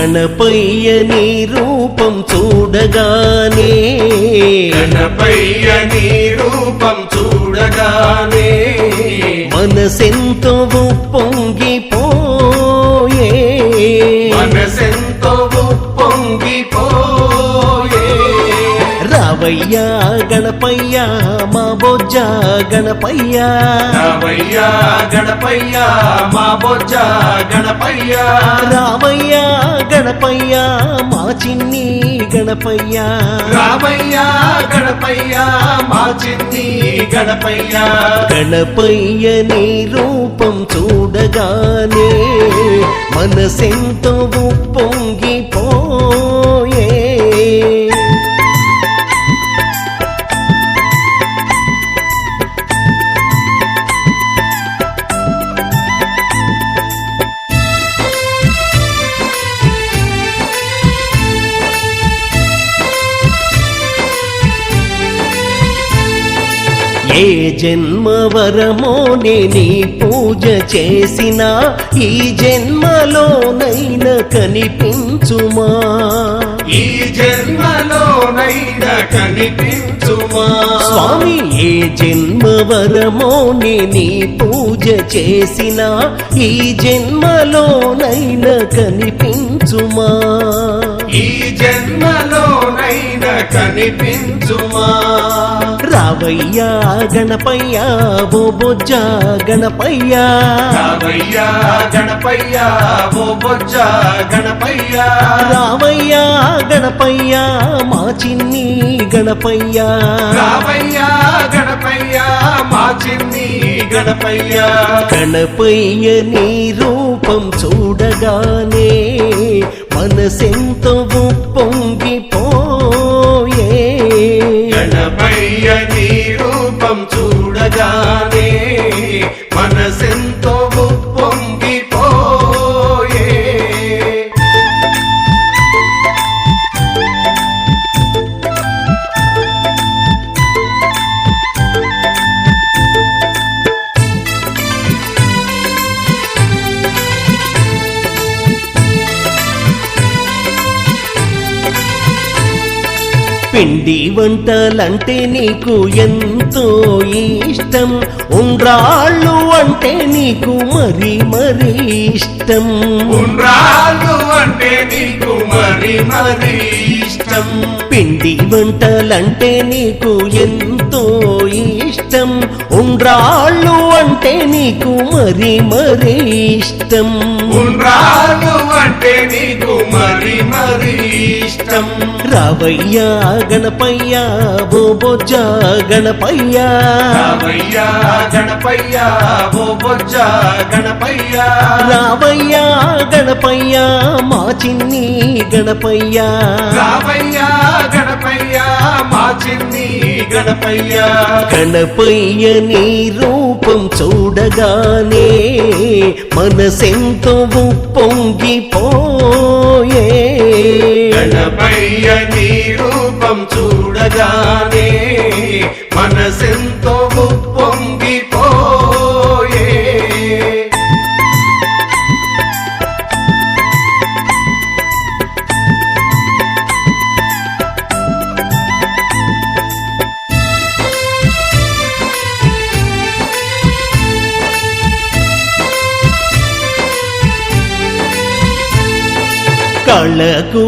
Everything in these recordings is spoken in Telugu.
గణపయ్య నీ రూపం చూడగానే. గణపయ్య నీ రూపం చూడగానే. మనసెంతో పొంగిపోయే రావయ్యా గణపయ్య మా బొజ్జ గణపయ్య. రామయ్య గణపయ్య మా బొజ్జ గణపయ్య. రామయ్య గణపయ్య మా చిన్ని గణపయ్య. రామయ్య గణపయ్య మా చిన్ని గణపయ్య. గణపయ్య నీ రూపం చూడగానే మనసెంతో పొంగిపోయే ఏ జన్మ వరమోనే నీ పూజ చేసిన ఈ జన్మలోనైన కనిపించుమా? ఈ జన్మలోనైనా కనిపించుమా? స్వామి ఏ జన్మ వరమోనే నీ పూజ చేసిన ఈ జన్మలోనైన కనిపించుమా? ఈ జన్మలోనైనా కనిపించుమా? రావయ్యా గణపయ్యా ఓ బొజ్జ గణపయ్యా. రామయ్య గణపయ్య మా చిన్ని గణపయ్యా. గణపయ్య మా చిన్ని గణపయ్య. గణపయ్య నీ రూపం చూడగానే మనసెంతో పొంగిపోయే పిండి వంటలంటే నీకు ఎంతో ఇష్టం. ఉండ్రాళ్ళు అంటే నీకు మరి మరి ఇష్టం. ఉండ్రాళ్ళు అంటే నీకు మరి మరి ఇష్టం. పిండి వంటలంటే నీకు ఎంతో ఇష్టం. ఉండ్రాళ్ళు అంటే నీకు మరి మరి ఇష్టం. ఉండ్రాళ్ళు అంటే నీకు మరి మరి ఇష్టం. రావయ్యా గణపయ్యా ఓ బొజ్జ గణపయ్యా. రామయ్య గణపయ్య ఓ బొజ్జ గణపయ్య. రావయ్యా గణపయ్యా మా చిన్ని గణపయ్యా. రామయ్య గణపయ్య మా చిన్ని గణపయ్య. గణపయ్య నీ రూపం చూడగానే మనసెంతో పొంగిపోయే గణపయ్య నీ రూపం చూడగానే మనసెంతో కళ్ళకు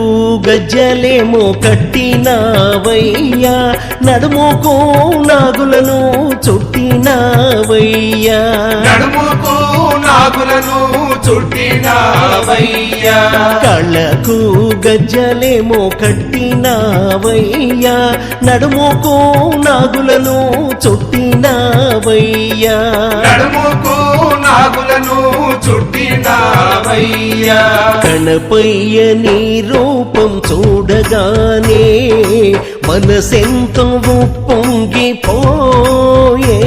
గజ్జలేమో కట్టినావయ్యా. నడుముకు నాగులను చుట్టినావయ్యా. నడుముకు నాగులను చుట్టినావయ్యా. కళ్ళకు గజ్జలేమో కట్టినావయ్యా. నడుముకు నాగులను చుట్టినావయ్యా. నడుముకు నాగులను చుట్టినావయ్యా. గణపయ్య నీ రూపం చూడగానే మనసెంతో పొంగిపోయే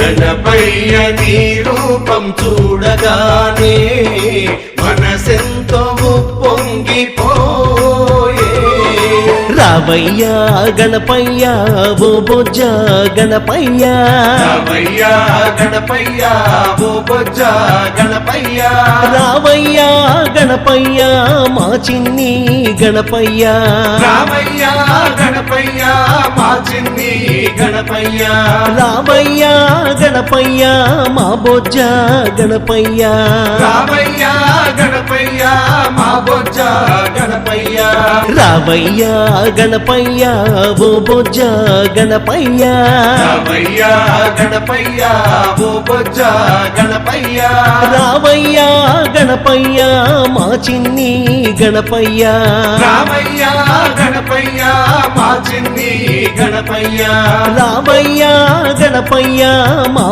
గణపయ్య నీ రూపం చూడగానే రావయ్య గణపయ్య ఓ బొజ్జ గణపయ్య. ఓ బొజ్జ గణపయ్య. రావయ్య గణపయ్య మా చిన్ని గణపయ్య. రామయ్య గణపయ్య మా చిన్ని గణపయ్య. రావయ్య గణపయ్య మా బొజ్జ గణపయ్య. రామయ్య గణపయ్య మా బొజ్జ గణపయ్య. రావయ్య గణపయ్య ఓ బొజ్జ గణపయ్య. రామయ్య గణపయ్య ఓ బొజ్జ గణపయ్య. రావయ్య గణపయ్య మా చిన్ని గణపయ్య. రామయ్య గణపయ్య మా చిన్ని గణపయ్య. రావయ్య గణపయ్య మా